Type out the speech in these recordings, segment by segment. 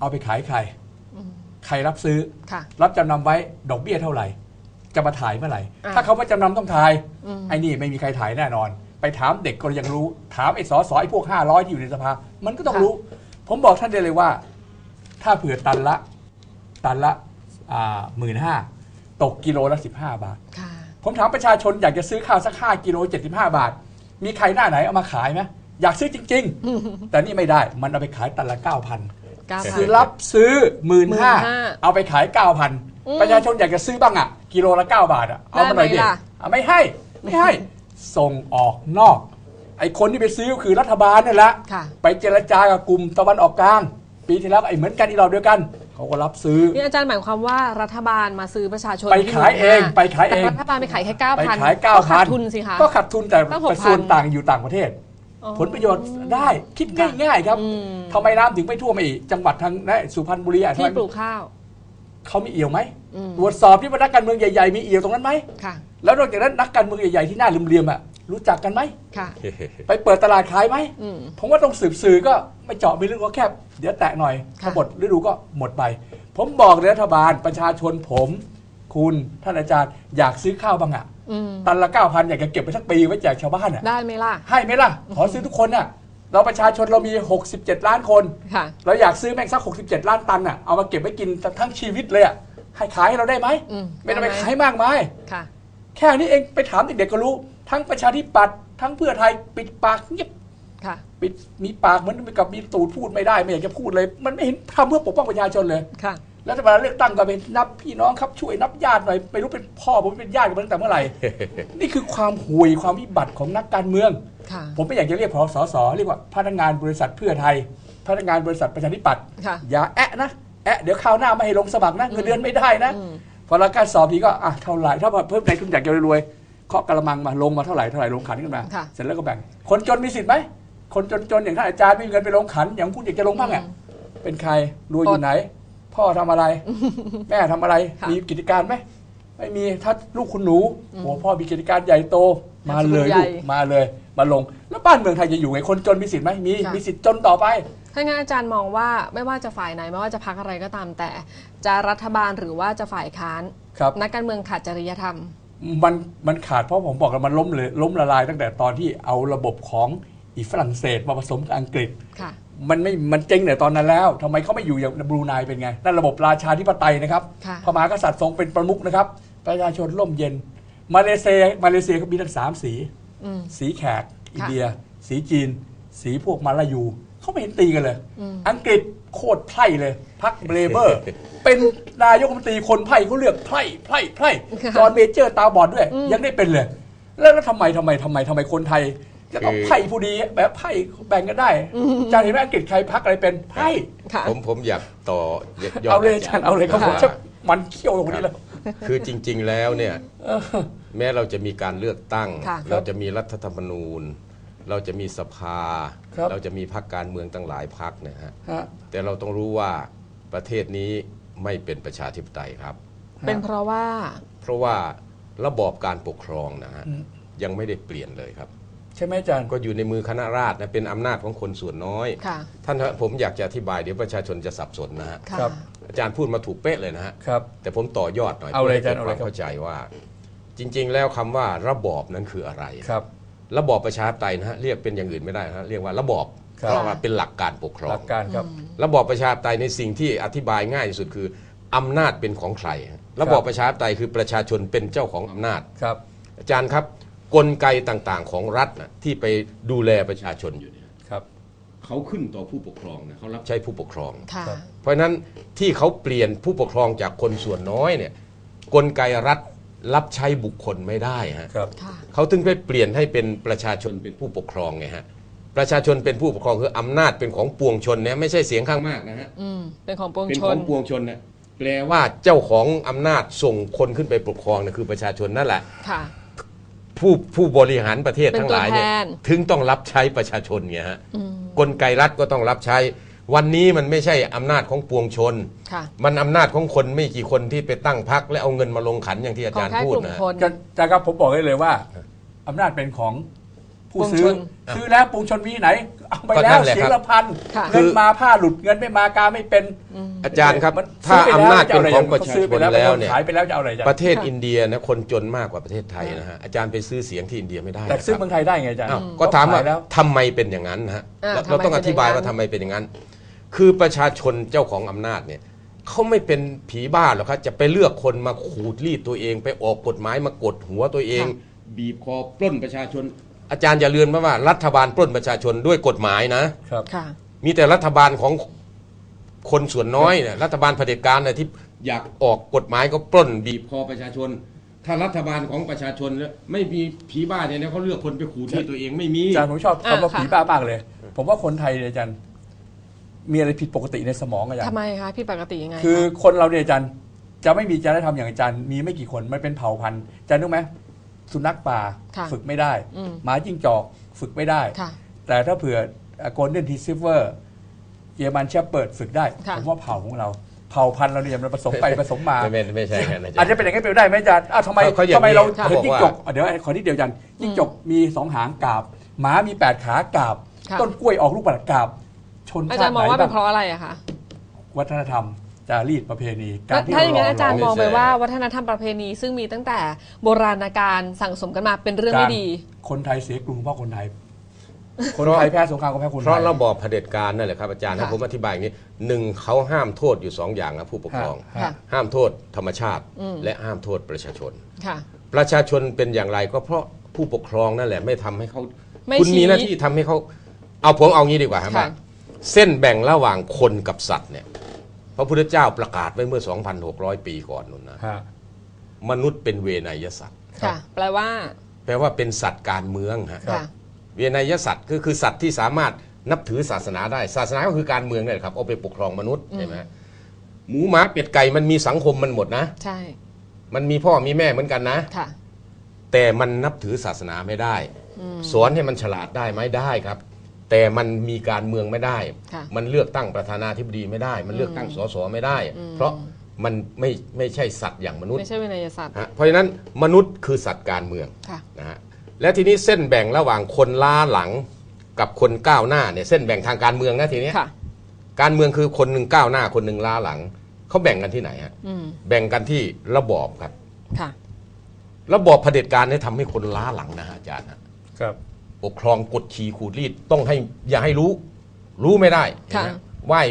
เอาไปขายใคร ใครรับซื้อ ค่ะ รับจำนำไว้ดอกเบี้ยเท่าไหร่ จะมาถ่ายเมื่อไหร่ อ่าถ้าเขาว่าจำนำต้องถ่าย อืม ไอ้นี่ไม่มีใครถ่ายแน่นอน ไปถามเด็กก็ยังรู้ ถามไอ้สอสอไอ้พวก 500 ที่อยู่ในสภา มันก็ต้องรู้ ผมบอกท่านได้เลยว่า ถ้าเผื่อตันละ ตันละหมื่นห้าตกกิโลละ 15 บาท ค่ะ ผมถามประชาชนอยากจะซื้อข้าวสักห้ากิโล75 บาท มีใครหน้าไหนเอามาขายไหมอยากซื้อจริง ๆ แต่นี่ไม่ได้ มันเอาไปขายตันละ 9,000 เก้าพันคือรับซื้อหมื่นห้า15,000 เอาไปขายเก้าพันอืมประชาชนอยากจะซื้อบ้างอะ กิโลละเก้าบาทอะเอามาหน่อยได้ดิไหมล่ะ อะไม่ให้ไม่ให้ ส่งออกนอก ไอ้คนที่ไปซื้อก็คือรัฐบาลนั่นแหละ ค่ะ ไปเจรจากับกลุ่มตะวันออกกลาง ปีที่แล้วก็ไอ้เหมือนกันอีรอบเดียวกัน เขาก็รับซื้อ นี่อาจารย์หมายความว่ารัฐบาลมาซื้อประชาชนไปที่ขายเอง15,000ไปขายเอง แต่รัฐบาลไปขายแค่เก้าไปพันขายเก้าพัขานดทุนสิคะ ก็ขาดทุนแต่ตั้ง6,000แต่ส่วนต่างอยู่ต่างประเทศอ๋อ ผลประโยชน์ได้คิดง่ายๆครับอืมทำไมน้ำถึงไม่ท่วมไอ้จังหวัดทางนะสุพรรณบุรีอะทำที่ไมปลูกข้าวเขามีเอี่ยวไหมอืมตรวจสอบที่ว่านักการเมืองใหญ่ๆมีเอี่ยวตรงนั้นไหมค่ะแล้วนอกจากนั้นนักการเมืองใหญ่ๆที่หน้าเหลี่ยมๆอะรู้จักกันไหมค่ะไปเปิดตลาดขายไหมอืมผมว่าต้องสืบสื่อก็ไม่เจาะไม่ลึกก็แค่เดี๋ยวแตะหน่อยค่ะพอหมดฤดูก็หมดไป ผมบอกเลยรัฐบาลประชาชนผม คุณท่านอาจารย์อยากซื้อข้าวบ้างอะอืมตันละเก้าพันอยากจะเก็บไปสักปีไว้แจกชาวบ้านอะได้ไหมล่ะ ให้ไหมล่ะ ขอซื้อทุกคนน่ะเราประชาชนเรามี 67 ล้านคน ค่ะ เราอยากซื้อแม่งสัก 67 ล้านตันอะเอามาเก็บไว้กินทั้งชีวิตเลยอะให้ขายให้เราได้ไหมอืมไม่ต้องไปได้ไหม ขายมากมาย ค่ะ แค่นี้เองไปถามเด็กๆก็รู้ ทั้งประชาธิปัตย์ทั้งเพื่อไทยปิดปากเงียบค่ะ ปิดมีปากเหมือนกับมีตูดพูดไม่ได้ ไม่อยากจะพูดเลย มันไม่เห็นทำเพื่อปกป้องประชาชนเลย ค่ะรัฐบาลเลือกตั้งก็เป็นนับพี่น้องครับช่วยนับญาติหน่อยไม่รู้เป็นพ่อผมเป็นญาติกันมาตั้งแต่เมื่อไหร่ นี่คือความห่วยความวิบัติของนักการเมืองค่ะผมไม่อยากจะเรียกพอสสเรียกว่าพนักงานบริษัทเพื่อไทย พนักงานบริษัทประชาธิปัตย์ค่ะอย่าแอะนะแอะเดี๋ยวคราวหน้าไม่ให้ลงสมัครนะเงินเดือนไม่ได้นะอืมพอเราการสอบทีก็อะเท่าไหร่ถ้าเพิ่มในทุนอยากจะรวยๆเคาะกระมังมาลงมาเท่าไหร่เท่าไหร่ลงขันขึ้นมาค่ะเสร็จแล้วก็แบ่ง คนจนมีสิทธิ์ไหมคนจนๆอย่างท่านอาจารย์ไม่มีเงินไปลงขันอย่างคุณอยากจะลงบ้างอะเป็นใครรวยอยู่ไหน พ่อทำอะไร แม่ทำอะไร ค่ะ มีกิจการไหมไม่มีถ้าลูกคุณหนูโอ้พ่อมีกิจการใหญ่โต มาเลยใหญ่ลูกมาเลย มาลง แล้วบ้านเมืองไทยจะอยู่ไงคนจนมีสิทธิ์ไหมมีค่ะมีสิทธิ์จนต่อไป ถ้างั้นอาจารย์มองว่าไม่ว่าจะฝ่ายไหนไม่ว่าจะพักอะไรก็ตามแต่ จะรัฐบาลหรือว่าจะฝ่ายค้านครับ นักการเมืองขาดจริยธรรม มันมันขาดเพราะผมบอกแล้วมันล้มเลยล้มละลายตั้งแต่ตอนที่เอาระบบของอีฝรั่งเศสมาผสมกับอังกฤษ ค่ะ มันไม่มันเจ๊งแต่ตอนนั้นแล้วทำไมเขาไม่อยู่อย่างบรูไนเป็นไง นั่นระบบราชาธิปไตยนะครับค่ะ พระมหากษัตริย์ทรงเป็นประมุขนะครับ ประชาชนร่มเย็น มาเลเซียมาเลเซียเขามีทั้งสามสี อืม สีแขก อินเดีย สีจีน สีพวกมาลายู เขาไม่เห็นตีกันเลย อืม อังกฤษโคตรไพร่เลยพักเบรเบอร์ เป็นนายกรัฐมนตรีคนไพร่เขาเลือกไพร่ไพร่ไพร่ค่ะ จอห์นเมเจอร์ตาบอดด้วยอืมยังได้เป็นเลย แล้วแล้วทำไมทำไมทำไมทำไมคนไทย จะต้องคือไพ่ผู้ดีแบบไพ่แบ่งกันได้อาจารย์เห็นไหมอังกฤษใครพักอะไรเป็นไพ่ค่ะผมผมอยากต่อยอดเอาเลยอาจารย์เอาเลยครับผมว่าจะมันเขี้ยวตรงนี้แล้วคือจริง ๆแล้วเนี่ยแม้เราจะมีการเลือกตั้งค่ะเราจะมีรัฐธรรมนูญ เราจะมีสภาครับเราจะมีพรรคการเมืองตั้งหลายพรรคนะฮะฮะแต่เราต้องรู้ว่าประเทศนี้ไม่เป็นประชาธิปไตยครับ เป็นเพราะว่า เพราะว่าระบอบการปกครองนะฮะอืมยังไม่ได้เปลี่ยนเลยครับ ใช่ไหมอาจารย์ ก็อยู่ในมือคณะราษฎรนะเป็นอำนาจของคนส่วนน้อย ค่ะ ท่านฮะผมอยากจะอธิบายเดี๋ยวประชาชนจะสับสนนะฮะค่ะครับ อาจารย์พูดมาถูกเป๊ะเลยนะฮะ ครับ แต่ผมต่อยอดหน่อยเอาเลยพื่ให้อาจารย์เกิดเอาเลยครับความเข้าใจว่า จริง ๆ แล้วคำว่าระบอบนั้นคืออะไร ครับ ระบอบประชาธิปไตยนะฮะเรียกเป็นอย่างอื่นไม่ได้นะฮะเรียกว่าระบอบครับ เพราะว่าเป็นหลักการปกครอหงลักการครับ ระบอบประชาธิปไตยในสิ่งที่อธิบายง่ายที่สุดคืออำนาจเป็นของใครฮะระบอบประชาธิปไตยคือประชาชนเป็นเจ้าของอำนาจ ครับ อาจารย์ครับ กลไกต่างๆ ของรัฐนะที่ไปดูแลประชาชนอยู่เนี่ยครับ เขาขึ้นต่อผู้ปกครองนะเขารับใช้ผู้ปกครอง ค่ะ ครับ เพราะฉะนั้นที่เขาเปลี่ยนผู้ปกครองจากคนส่วนน้อยเนี่ยกลไกรัฐรับใช้บุคคลไม่ได้ฮะ ครับ ค่ะ เขาถึงไปเปลี่ยนให้เป็นประชาชนเป็นผู้ปกครองไงฮะ ประชาชนเป็นผู้ปกครองคืออำนาจเป็นของปวงชนเนี่ยไม่ใช่เสียงข้างมากนะฮะ อืม เป็นของปวงเป็นชขอนงปวงชนเนี่ยแปลว่าเจ้าของอำนาจส่งคนขึ้นไปปกครองเนี่ยคือประชาชนนั่นแหละ ค่ะ ผู้ผู้บริหารประเทศเป็นทั้งหลายเนี่ยตัวแทน ถึงต้องรับใช้ประชาชนไงฮะอืมกลไกรัฐก็ต้องรับใช้ วันนี้มันไม่ใช่อำนาจของปวงชน ค่ะมันอำนาจของคนไม่กี่คนที่ไปตั้งพักและเอาเงินมาลงขันอย่างที่อาขอจางรย์แค่พูดกลุ่มนะคนอาจารย์ครับผมบอกได้เลยว่าอำนาจเป็นของ ผู้ซื้อ ปวงชนซื้อแล้วปวงชนมีไหน เอาไปก็แล้นั่วนแหละเสียงครับละพันค่ะเงินมาผ้าหลุดเงินไม่มากาไม่เป็นอาจารย์ครับ มันถ้าซื้ไปอำนาจเป็นแล้วของประเขชาซื้อชไปนแล้วเนี่ย ขายไปแล้วจะเอาอะไรอาจารย์ประเทศค่ะอินเดียนะคนจนมากกว่าประเทศไทยนะฮะอาจารย์ไปซื้อเสียงที่อินเดียไม่ได้แต่ซื้อนะคเมืรับองไทยได้ไงอาจารย์อ้าวก็ถามว่าเขขยแล้ว ทำไมเป็นอย่างนั้นนะฮะอ่าเราทำไมเราต้องอธิบายเป็นอย่างนั้นว่าทำไมเป็นอย่างนั้น คือประชาชนเจ้าของอำนาจเนี่ยเขาไม่เป็นผีบ้าหรอกครับจะไปเลือกคนมาขูดรีดตัวเอง ไปออกกฎหมายมากดหัวตัวเอง บีบคอปล้นประชาชน อาจารย์อย่าลืมนะว่ารัฐบาลปล้นประชาชนด้วยกฎหมายนะครับ ค่ะ มีแต่รัฐบาลของคนส่วนน้อยเนี่ยรัฐบาลเผด็จการเนี่ยที่อยากออกกฎหมายก็ปล้นบีบคอประชาชน ถ้ารัฐบาลของประชาชนแล้วไม่มีผีบ้าเนี่ยนะเขาเลือกคนไปขูดรีดตัวเองไม่มี อาจารย์ผมชอบอ่าคำว่าค่ะ ผีบ้ามากเลย ผมว่าคนไทยเนี่ยอาจารย์มีอะไรผิดปกติในสมองอาจารย์ทำไมคะพี่ปกติยังไงะคือคนเราเนี่ยอาจารย์จะไม่มีจริยธรรมอย่างอาจารย์มีไม่กี่คนมันเป็นเผ่าพันธุ์อาจารย์รู้ไหม สุนัขป่าค่ะฝึกไม่ได้ อืม หมาจิ้งจอกฝึกไม่ได้ ค่ะ แต่ถ้าเผื่อโกลเด้นทีซิเวอร์เยอรมันเชฟเปิดฝึกได้ ค่ะ ผมว่าเผ่าของเราเผ่าพันธุ์เราเนี่ยมันผสมไปผสมมา ไม่ไม่ไม่ใช่กันอาจารอาจย์จะเป็นอย่างนั้นไปได้ไหมอาจารย์อ้าวทำไมเขาอย่างทำไมเรานี้เขาเห็นบอกจิ้งว่า จกอะเดี๋ยวขอนิดเดียวอาจารย์จิ้งจกมีสองหางกาบ หมามีแปดขากาบ ค่ะ ต้นกล้วยออกลูกประหลาดกาบ ชนอาชาจารติย์ไหมองนว่าเป็บ้านงเพราะอะไรอะคะ วัฒนธรรม จารีตประเพณีการที่ถ้าอย่างนั้นเอาจารย์ไม่มองไปใช่ว่าวัฒนธรรมประเพณี ซึ่งมีตั้งแต่โบราณกาลสั่งสมกันมาเป็นเรื่องไม่ดี คนไทยเสียกรุงเพราะคนไทยคนไทยแพ้สงครามก็แพ้คนไทยเพราะระบอบเผด็จการนั่นแหละครับอาจารย์ให้ค่ะผมอธิบายอย่างนี้หนึ่งเขาห้ามโทษอยู่สองอย่างนะผู้ปกครองฮะค่ะห้ามโทษธรรมชาติอืมและห้ามโทษประชาชนค่ะประชาชนเป็นอย่างไรก็เพราะผู้ปกครองนั่นแหละไม่ทำให้เขาไม่คุณชี้มีหน้าที่ทำให้เขาเอาผมเอางี้ดีกว่าครับค่ะว่าเส้นแบ่งระหว่างคนกับสัตว์เนี่ย พระพุทธเจ้าประกาศไว้เมื่อ 2,600 ปีก่อนนู่นนะฮะมนุษย์เป็นเวนยสัตว์ค่ะ แปลว่า แปลว่าเป็นสัตว์การเมืองฮะค่ะ เวนยสัตว์ก็คือสัตว์ที่สามารถนับถือศาสนาได้ ศาสนาก็คือการเมืองนี่แหละครับเอาไปปกครองมนุษย์ใช่ไหมหมูหมาเป็ดไก่มันมีสังคมมันหมดนะ ใช่ มันมีพ่อมีแม่เหมือนกันนะ ค่ะ แต่มันนับถือศาสนาไม่ได้ สอนให้มันฉลาดได้ไหมได้ครับ แต่มันมีการเมืองไม่ได้ ค่ะมันเลือกตั้งประธานาธิบดีไม่ได้ มันเลือกตั้งสสไม่ได้เพราะมันไม่ไม่ใช่สัตว์อย่างมนุษย์ไม่ใช่วินัยศาสตร์ฮะเพราะฉะนั้นมนุษย์คือสัตว์การเมือง ค่ะ นะฮะและทีนี้เส้นแบ่งระหว่างคนล้าหลังกับคนก้าวหน้าเนี่ยเส้นแบ่งทางการเมืองนะทีนี้ค่ะ การเมืองคือคนหนึ่งก้าวหน้าคนหนึ่งล้าหลังเขาแบ่งกันที่ไหนฮะอืม แบ่งกันที่ระบอบครับ ค่ะ ระบอบเผด็จการเนี่ยทำให้คนล้าหลังนะฮะอาจารย์ฮะครับ ปกครองกดขี่ขูดรีดต้องให้อย่าให้รู้ รู้ไม่ได้เห็นค่ะไหมไหว้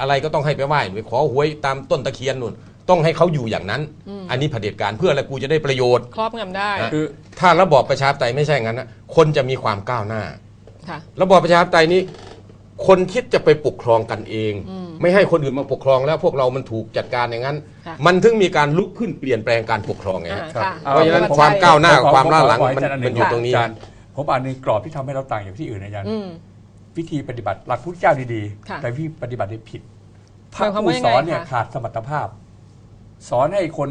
อะไรก็ต้องให้ไปไหว้ไปขอหวยตามต้นตะเคียนนู่นต้องให้เขาอยู่อย่างนั้น อันนี้เผด็จการเพื่ออะไรกูจะได้ประโยชน์ ครอบงำได้ฮะคือถ้าระบอบประชาธิปไตยไม่ใช่งั้นนะคนจะมีความก้าวหน้า ค่ะ ระบอบประชาธิปไตยนี้ คนคิดจะไปปกครองกันเอง ไม่ให้คนอื่นมาปกครองแล้วพวกเรามันถูกจัดการอย่างนั้น ค่ะ มันถึงมีการลุกขึ้นเปลี่ยนแปลงการปกครองไงอ่าฮะครับค่ะ เพราะฉะนั้นผมความใช่ก้าวหน้าผมขอความล้าหลังผมขอมันอาจารย์มันอยู่ตรงนี้ อาจารย์ ผมอ่านในกรอบที่ทำให้เราต่างจากที่อื่นนะอาจารย์อืมวิธีปฏิบัติหลักพุทธเจ้าดีค่ะๆแต่วิธีปฏิบัติได้ผิดพหมาระยความผู้ว่ายังสไงอนเนี่ยคะขาดสมรรถภาพ สอนให้คน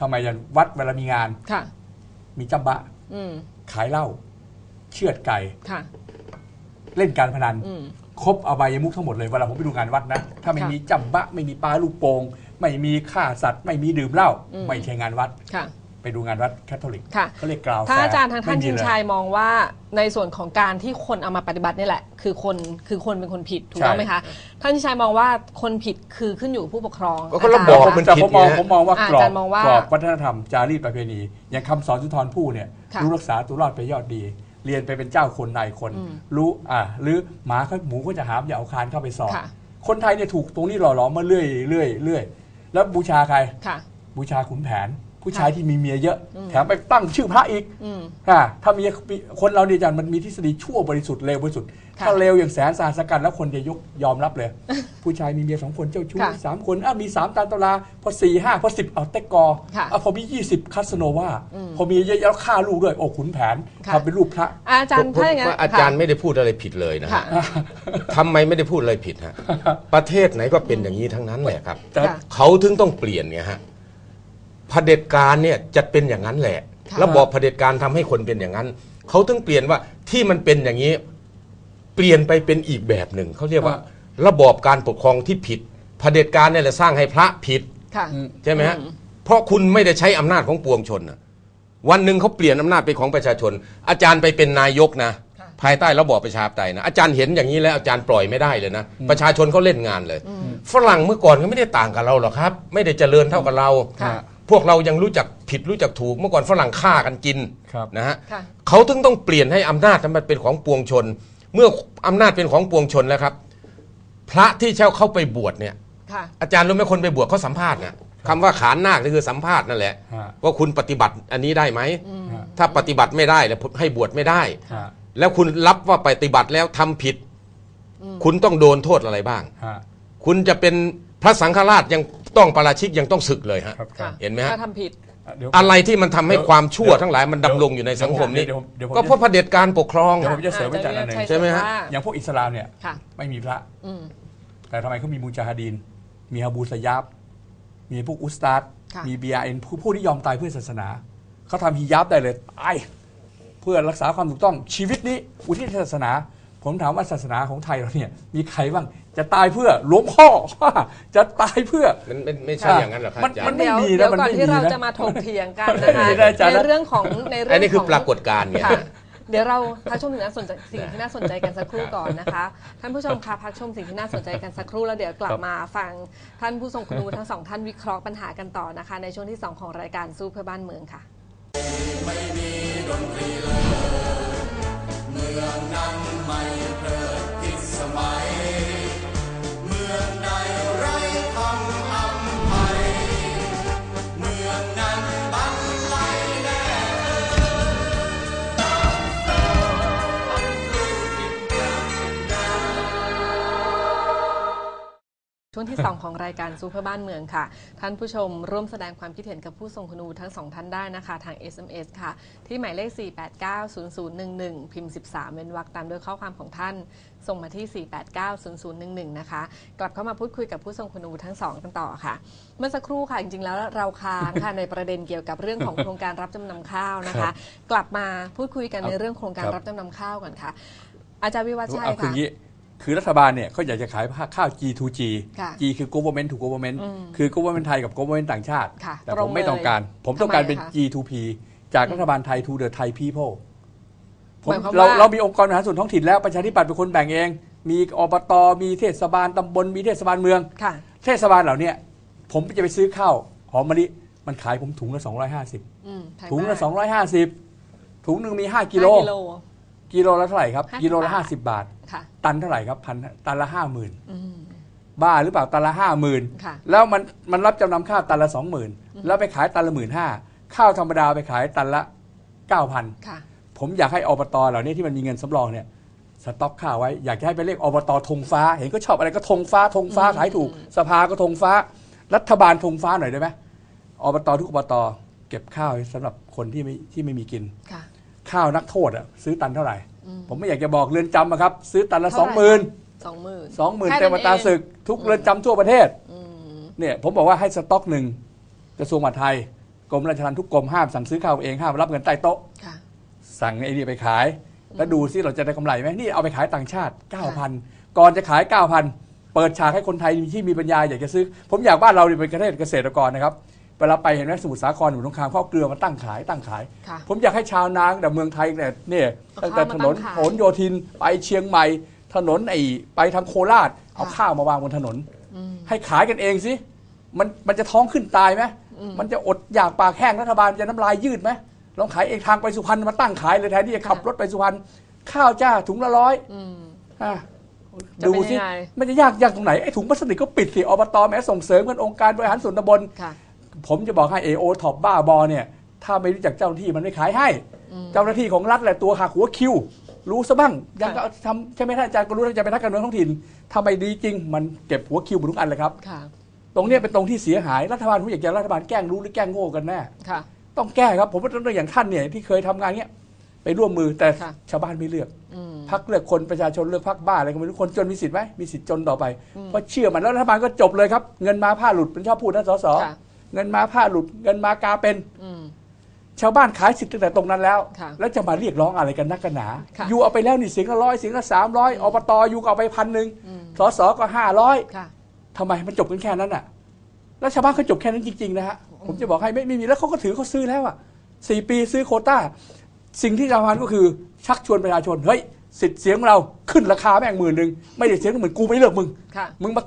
ทำไมยันวัดเวลามีงานค่ะ มีจำบะอืมขายเหล้าเชือดไก่ค่ะเล่นการพนันอืมครบอบายมุขทั้งหมดเลยเวลาผมไปดูงานวัดนะ ถ้าไม่ค่ะมีจำบะ ไม่มีปลาลูกโป่งไม่มีฆ่าสัตว์ ไม่มีดื่มเหล้าอืมไม่ใช่งานวัดค่ะ ไปดูงานวัดแคทอลิกค่ะ เขาเรียกกล่าวถ้าแฟอาจารย์ทางท่านไม่มีชิงเลยชัยมองว่าในส่วนของการที่คนเอามาปฏิบัตินี่แหละ คือคนคือคนเป็นคนผิดถูกต้องไหมคะท่านชิงชัยมองว่าคนผิดคือขึ้นอยู่กับผู้ปกครองก็คนละาจาย์บอกคะมันแต่ผิผดมมองเนี่ยผมมองว่าอ่ากรออาจาบรย์มองว่ากรอบวัฒนธรรมจารีตประเพณี อย่างคำสอนสุนทรภู่เนี่ยค่ะรู้รักษาตัวรอดไปยอดดีเรียนไปเป็นเจ้าคนนายคน รู้อ่าหรือหมาเขาหมูก็จะหามอย่าเอาคานเข้าไปสอบค่ะคนไทยเนี่ยถูกตรงนี้หล่อหลอมมาเรื่อยเรื่อยเรื่อยแล้วบูชาใครค่ะบูชาขุนแผน ผู้ชายที่มีเมียเยอะแถมไปตั้งชื่อพระอีกอืมอ่าถ้ามีคนเราเนี่ยอาจารย์มันมีทฤษฎีชั่วบริสุทธิ์เลวบริสุทธิ์ค่ะถ้าเลวอย่างแสนสาหัสกันแล้วคนจะยกยอมรับเลย ผู้ชายมีเมียสองคนเจ้าชู้ค่ะสามคนอะมีสามตามตำราพอสี่ห้าพอสิบเอาเต็กกอค่ะอะพอมียี่สิบคัสโนวาพอมีเยอะๆแล้วฆ่าลูกด้วยโอ้ขุนแผนค่ะทำเป็นรูปพระอาจารย์ผมถ้าอย่างนั้นว่าอาจารย์ไม่ได้พูดอะไรผิดเลยนะค่ะฮะทำไมไม่ได้พูดอะไรผิดฮะประเทศไหนก็เป็นอย่างนี้ทั้งนั้นแหละครับแต่ค่ะเขาถึงต้องเปลี่ยนเนี่ยฮะ เผด็จการเนี่ยจะเป็นอย่างนั้นแหละค่ะ ระบอบเผด็จการทำให้คนเป็นอย่างนั้นเขาถึงเปลี่ยนว่าที่มันเป็นอย่างนี้ เปลี่ยนไปเป็นอีกแบบหนึ่งเขาเรียกว่า ระบอบการปกครองที่ผิดเผด็จการเนี่ยแหละสร้างให้พระผิด ค่ะอืมใช่ไหมฮะ เพราะคุณไม่ได้ใช้อำนาจของปวงชนน่ะวันหนึ่งเขาเปลี่ยนอำนาจเป็นของประชาชน อาจารย์ไปเป็นนายกนะ ค่ะ ภายใต้ระบอบประชาธิปไตยนะ อาจารย์เห็นอย่างนี้แล้วอาจารย์ปล่อยไม่ได้เลยนะ ประชาชนเขาเล่นงานเลย ฝรั่งเมื่อก่อนก็ไม่ได้ต่างกับเราหรอกครับ ไม่ได้เจริญเท่ากับเรา ค่ะ พวกเรายังรู้จักผิดรู้จักถูกเมื่อก่อนฝรั่งฆ่ากันกินครับนะฮะค่ะ เขาถึงต้องเปลี่ยนให้อำนาจนั้นมันเป็นของปวงชน เมื่ออำนาจเป็นของปวงชนแล้วครับ พระที่เช่าเข้าไปบวชเนี่ย ค่ะ อาจารย์รู้ไหมคนไปบวชเขาสัมภาษณ์นะคำว่าขานนาคนี่คือสัมภาษณ์นั่นแหละฮะ ว่าคุณปฏิบัติอันนี้ได้ไหมฮะถ้าปฏิบัติไม่ได้แล้วให้บวชไม่ได้ ฮะแล้วคุณรับว่าปฏิบัติแล้วทำผิด คุณต้องโดนโทษอะไรบ้าง ฮะ คุณจะเป็นพระสังฆราชยัง ต้องประราชิกยังต้องศึกเลยฮะ ครับคค่ะรับเห็นไหมฮะ ถ้าทำผิดเดี๋ยว อะไรที่มันทำให้เดี๋ยวความชั่วเดี๋ยวทั้งหลายมันดำรงอยู่ในสังคมนี้ เดี๋ยวเดี๋ยวผม ก็เพราะเผด็จการปกครอง เดี๋ยวผมจะเสริมไว้จากนั้นหนึ่งใช่ไหมฮะ อย่างพวกอิสลามเนี่ยค่ะ ไม่มีพระ อืม แต่ทำไมเขามีมูจาฮาดีน มีฮาบูสยาบ มีพวกอุสตาดค่ะ มีบีอาเอ็นผู้ผู้ที่ยอมตายเพื่อศาสนา เขาทำฮิญาบได้เลยตายเพื่อรักษาความถูกต้องชีวิตนี้ อุทิศให้ศาสนา ผมถามว่าศาสนาของไทยเราเนี่ยมีใครบ้าง จะตายเพื่อหลวงพ่อจะตายเพื่อ มันไม่ไม่ใช่อย่างนั้นหรอกครับมันอาจารมัน ย์ ไม่เดี๋ยวมีนะเดี๋ยวมันก่อนไม่ที่มีเรานะจะมาถกเถียงกันนะคะไม่ได้อาจารย์ในนะ เรื่องของในเรื่องอันนี้คือของปรากฏการณ์ไงค่ะเดี๋ยวเราพักชมสิ่งน่าสนใจสิ่งที่น่าสนใจกันสักครู่ก่อนนะคะท่านผู้ชมคะพักชมสิ่งที่น่าสนใจกันสักครู่แล้วเดี๋ยวกลับมาฟังท่านผู้ทรงคุณวุฒิทั้งสองท่านวิเคราะห์ปัญหากันต่อนะคะ ในช่วงที่สองของรายการสู้เพื่อบ้านเมืองค่ะ ช่วงที่ 2 ของรายการซูเปอร์บ้านเมืองค่ะ ท่านผู้ชมร่วมแสดงความคิดเห็นกับผู้ทรงคุณวุฒิทั้งสองท่านได้นะคะ ทาง SMS ค่ะ ที่หมายเลข 4890011 พิมพ์ 13 เว้นวรรคตามด้วยข้อความของท่าน ส่งมาที่ 4890011 นะคะ กลับเข้ามาพูดคุยกับผู้ทรงคุณวุฒิทั้งสองกันต่อค่ะ เมื่อสักครู่ค่ะ จริงๆ แล้วเราค้างค่ะในประเด็นเกี่ยวกับเรื่องของโครงการรับจำนำข้าวนะครัคะบกลับมาพูดคุยกันในเรื่องโครงการครับรับจำนำข้าวก่อนค่ะ อาจารย์วิวัฒน์ชัยเอาคือค่ะอย่างนี้ คือรัฐบาลเนี่ยเขาอยากจะขายข้าว G2G ค่ะ G คือ government to government อืมคือ government ไทยกับ government ต่างชาติ ค่ะแต่ตผรงมไม่เลยต้องการ ผมต้องการเป็น ทำไมคะ G2P จากรัฐบาลไทย to the Thai people ผมหมายความเราว่า เรามีองค์กรบริหารส่วนท้องถิ่นแล้วประชาธิปัตย์เป็นคนแบ่งเอง มีอบต มีเทศบาลตำบล มีเทศบาลเมือง ค่ะ เทศบาลเหล่าเนี้ยผมจะไปซื้อข้าวหอมมะลิมันขายผมถุงละ 250 อืมแพถุงละมาก250 ถุงหนึ่งมี 5 กิโล ห้ากิโล กิโลละเท่าไหร่ครับ50กิโลละบาท50บาท ค่ะ ตันเท่าไหร่ครับพันตันละห้าหมื่นอืม บ้าหรือเปล่าตันละห้าหมื่นค่ะ แล้วมันมันรับจำนำข้าวตันละสองหมื่นแล้วไปขายตันละหมื่นห้าข้าวธรรมดาไปขายตันละเก้าพัน ค่ะ ผมอยากให้อบตเหล่านี้ที่มันมีเงินสำรองเนี่ยสต็อกข้าวไว้ อยากจะให้ไปเรียกอบตธงฟ้า เห็นก็ชอบอะไรก็ธงฟ้าธงฟ้าขายถูก สภาก็ธงฟ้า รัฐบาลธงฟ้าหน่อยได้ไหมอบตทุกอบตเก็บข้าวสำหรับคนที่ไม่ที่ไม่มีกิน ค่ะ ข้าวนักโทษอะซื้อตันเท่าไหร่อืมผมไม่อยากจะบอกเรือนจำอะครับ ซื้อตันละสเท่าองไหร่หมื่นสองหมื่นสองหมื่นแค่เต็มอัตรานั้นเองศึก ทุกเรือนจำทั่วประเทศอืมเนี่ยผมบอกว่าให้สต็อกหนึ่งกระทรวงมหาดไทยกรมราชทัณฑ์ทุกกรมห้ามสั่งซื้อข้าวเองห้ามรับเงินใต้โต๊ะค่ะสั่งไอ้นี่ไปขาย แล้วดูซิเราจะได้กำไรไหมนี่เอาไปขายต่างชาติ 9,000 ก่อนจะขาย 9,000 เปิดฉากให้คนไทยที่มีปัญญาอยากจะซื้อ ผมอยากบ้านเราเนี่ยเป็นประเทศเกษตรกรนะครับเวลาไปเห็นไหมสมุทรสาครสมุทรสงครามเขาเอาเกลือมาตั้งขายตั้งขายค่ะผมอยากให้ชาวนาตั้งแต่เมืองไทยเนี่ยเนี่ยเอาตั้งแต่ข้าวถมานตั้นงขายผลโยธินไปเชียงใหม่ ถนนไอ้ไปทางโคราชเอาค่ะข้าวมาวางบนถนนอืมให้ขายกันเองสิมันมันจะท้องขึ้นตายไหมอืมมันจะอดอยากปากแห้งรัฐบาลจะน้ำลายยืดไหมลองขายเองทางไปสุพรรณมาตั้งขายเลยแทนที่จะขับรถไปสุพรรณข้าวจ้าถุงละร้อยอืมอะจะดูเป็นสิยังไงมันจะยากยากตรงไหนไอ้ถุงพลาสติกก็ปิดสิอบตแม้ส่งเสริมกันองค์การบริหารส่วนตำบลค่ะ ผมจะบอกให้เอโอท็อปบ้าบอเนี่ยถ้าไม่รู้จักเจ้าหน้าที่มันไม่ขายให้อืมเจ้าหน้าที่ของรัฐแหละตัวหักหัวคิว รู้ซะบ้างยังก็ค่ะทำใช่ไหมท่านอาจารย์ก็รู้ท่านจะเป็นนักการเมืองท้องถิ่นถ้าไม่ดีจริง มันเก็บหัวคิวหมดทุกอันเลยครับค่ะตรงเนี้ยเป็นตรงที่เสียหายรัฐบาลผมอยากจะรัฐบาลแกล้งรู้หรือแกล้งโง่กันแน่ค่ะต้องแก้ครับผมว่าต้องอย่างท่านเนี่ยที่เคยทำงานเนี้ยไปร่วมมือแต่ค่ะชาวบ้านไม่เลือกอืมพักเลือกคนประชาชนเลือกพักบ้าอะไรก็ไม่รู้คนจนมีสิทธิ์ไหมมีสิทธิ์จนต่อไปอืมเพราะเชื่อมันแล้วรัฐบาลก็จบเลยครับ เงินมาผ้าหลุดเป็นชอบพูดนะสสค่ะ เงินมาผ้าหลุดเงินมากาเป็น อืม ชาวบ้านขายสิทธิ์ตั้งแต่ตรงนั้นแล้ว ค่ะแล้วจะมาเรียกร้องอะไรกันนักกันหนา ค่ะ อยู่เอาไปแล้วนี่เสียงละร้อยเสียงละสามร้อยอบตอยู่ก็เอาไปพันหนึ่งอืมสสก็ห้าร้อย ค่ะ ทำไมมันจบกันแค่นั้นน่ะ แล้วชาวบ้านเขาจบแค่นั้นจริงๆนะฮะ ผมจะบอกให้ไม่ไม่มีแล้วเขาก็ถือเขาซื้อแล้วอะสี่ปีซื้อโควต้า สิ่งที่สำคัญก็คือ ชักชวนประชาชน เฮ้ย สิทธิ์เสียงของเราขึ้นราคาแม่งหมื่นหนึ่งไม่ได้เสียงเหมือนกูไม่เลือกมึง ค่ะ มึงมา